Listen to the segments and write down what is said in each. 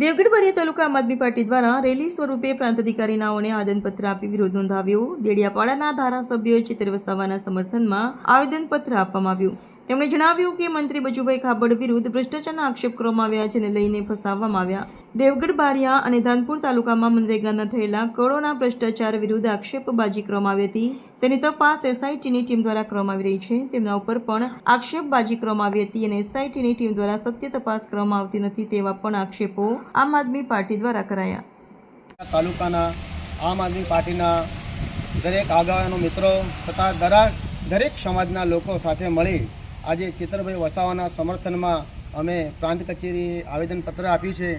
દેવગઢ તાલુકા આમ આદમી પાર્ટી દ્વારા રેલી સ્વરૂપે પ્રાંત અધિકારીનાઓને આવેદનપત્ર આપી વિરોધ નોંધાવ્યો. દેડિયાપાડાના ધારાસભ્યોએ ચિત્ર વસાવાના સમર્થનમાં આવેદનપત્ર આપવામાં આવ્યું. તેમણે જણાવ્યું કે મંત્રી બચુભાઈ ખાબડ વિરુદ્ધ ભ્રષ્ટાચારના આક્ષેપ કરવામાં આવ્યા જેને લઈને ફસાવવામાં આવ્યા. દેવગઢ, બારિયા અને ધાનપુર તાલુકામાં મનરેગાના થયેલા કરોડોના ભ્રષ્ટાચાર વિરુદ્ધ આક્ષેપબાજી કરવામાં આવી હતી. તેની તપાસ એસઆઈટીની ટીમ દ્વારા કરવામાં આવી રહી છે. તેમના ઉપર પણ આક્ષેપબાજી કરવામાં આવી હતી અને એસઆઈટીની ટીમ દ્વારા સત્ય તપાસ કરવામાં આવતી નથી તેવા પણ આક્ષેપો આમ આદમી પાર્ટી દ્વારા કરાયા. તાલુકાના આમ આદમી પાર્ટીના દરેક આગેવાનો, મિત્રો તથા દરેક સમાજના લોકો સાથે મળી આજે ચેતરભાઈ વસાવાના સમર્થનમાં અમે પ્રાંત કચેરીએ આવેદનપત્ર આપ્યું છે.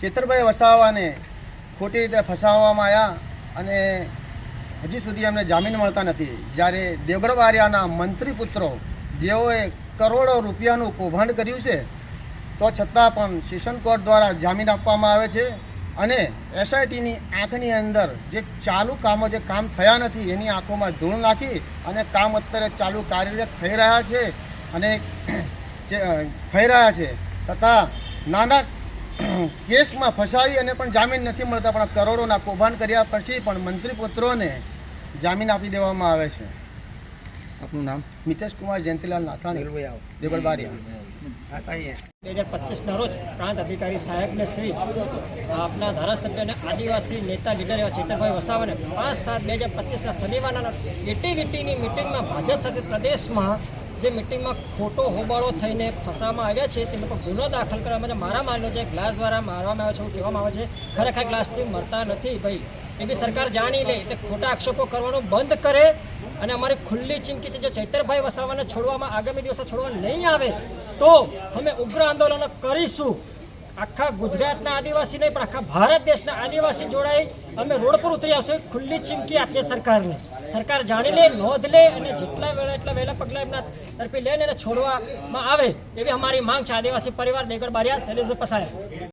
ચેતરભાઈ વસાવાને ખોટી રીતે ફસાવવામાં આવ્યા અને હજી સુધી અમને જામીન મળતા નથી. જ્યારે દેવગડવારિયાના મંત્રી પુત્રો જેઓએ કરોડો રૂપિયાનું કૌભાંડ કર્યું છે, તો છતાં પણ સેશન કોર્ટ દ્વારા જામીન આપવામાં આવે છે. અને એસઆઈટીની આંખની અંદર જે ચાલુ કામો જે કામ થયા નથી એની આંખોમાં ધૂળ નાખી અને કામ અત્યારે ચાલુ કાર્યરત થઈ રહ્યા છે અને થઈ રહ્યા છે. તથા નાના કેસમાં ફસાવી અને પણ જામીન નથી મળતા પણ કરોડોના કૌભાંડ કર્યા પછી પણ મંત્રીપુત્રોને જામીન આપી દેવામાં આવે છે. આપનું નામ? મિતેશ કુમાર જયંતિલાલ નાથાણી. દેવગઢ બારિયા. બે હજાર પચીસના રોજ પ્રાંત અધિકારી સાહેબને શ્રી આપના ધારાસભ્ય અને આદિવાસી નેતા લીડર એવા ચેતરભાઈ વસાવાને પાંચ સાત બે હજાર પચીસના શનિવારના એટીવીટીની મિટિંગમાં ભાજપ સાથે પ્રદેશમાં જે મિટિંગમાં ખોટો હોબાળો થઈને ફસાવવામાં આવ્યા છે તે લોકો ગુનો દાખલ કરવામાં છે મારા માનનો છે ગ્લાસ દ્વારા મારવામાં આવે છે એવું કહેવામાં આવે છે, ખરેખર ગ્લાસથી મરતા નથી ભાઈ. એ સરકાર જાણી લે એટલે ખોટા આક્ષેપો કરવાનું બંધ કરે અને અમારી ખુલ્લી ચીમકી છે, જો ચૈતરભાઈ વસાવાને છોડવામાં આગામી દિવસે છોડવા નહીં આવે, તો અમે ઉગ્ર આંદોલનો કરીશું. આખા ગુજરાતના આદિવાસી નહીં, પણ આખા ભારત દેશના આદિવાસી જોડાઈ અમે રોડ પર ઉતરી આવશું. ખુલ્લી ચીમકી આપીએ સરકારને. સરકાર જાણી લે, નોંધ લે અને જેટલા વેળા એટલા વહેલા પગલાં એમના તરફી લઈને એને છોડવામાં આવે, એવી અમારી માંગ છે. આદિવાસી પરિવાર દેગડ બારિયા શૈલેષભાઈ પસાયા.